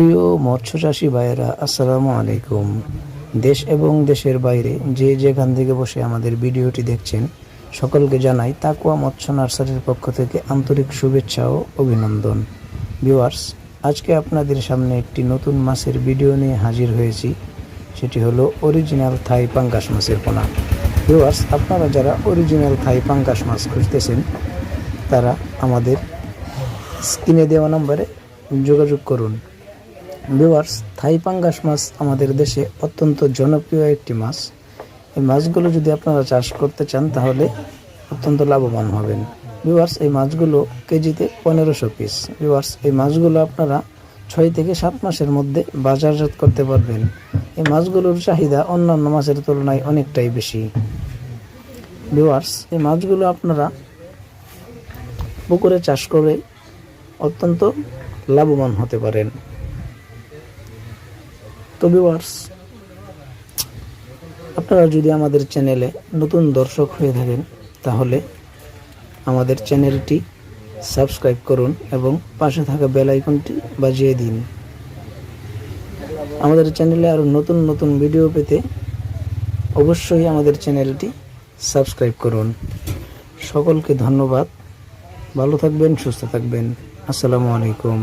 প্রিয় মৎস্য চাষী ভাইয়েরা, আসসালামু আলাইকুম। দেশ এবং দেশের বাইরে যে যেখান থেকে বসে আমাদের ভিডিওটি দেখছেন, সকলকে জানাই তাকুয়া মৎস্য নার্সারির পক্ষ থেকে আন্তরিক শুভেচ্ছা ও অভিনন্দন। ভিউয়ার্স, আজকে আপনাদের সামনে একটি নতুন মাছের ভিডিও নিয়ে হাজির হয়েছি। সেটি হলো অরিজিনাল থাই পাঙ্গাস মাছের পোনা। ভিউয়ার্স, আপনারা যারা অরিজিনাল থাই পাঙ্গাস মাছ খুঁজতেছেন, তারা আমাদের স্ক্রিনে দেওয়া নম্বরে যোগাযোগ করুন। ভিউয়ার্স থাই পাঙ্গাস মাছ আমাদের দেশে অত্যন্ত জনপ্রিয় একটি মাছ। এই মাছগুলো যদি আপনারা চাষ করতে চান, তাহলে অত্যন্ত লাভবান হবেন। ভিউয়ার্স এই মাছগুলো কেজিতে পনেরোশো পিস ভিউয়ার্স এই মাছগুলো আপনারা ছয় থেকে সাত মাসের মধ্যে বাজারজাত করতে পারবেন। এই মাছগুলোর চাহিদা অন্যান্য মাছের তুলনায় অনেকটাই বেশি। ভিউয়ার্স এই মাছগুলো আপনারা পুকুরে চাষ করে অত্যন্ত লাভবান হতে পারেন। তো ভিউয়ার্স আপনারা যদি আমাদের চ্যানেলে নতুন দর্শক হয়ে থাকেন, তাহলে আমাদের চ্যানেলটি সাবস্ক্রাইব করুন এবং পাশে থাকা বেল আইকনটি বাজিয়ে দিন। আমাদের চ্যানেলে আরও নতুন নতুন ভিডিও পেতে অবশ্যই আমাদের চ্যানেলটি সাবস্ক্রাইব করুন। সকলকে ধন্যবাদ। ভালো থাকবেন, সুস্থ থাকবেন। আসসালামু আলাইকুম।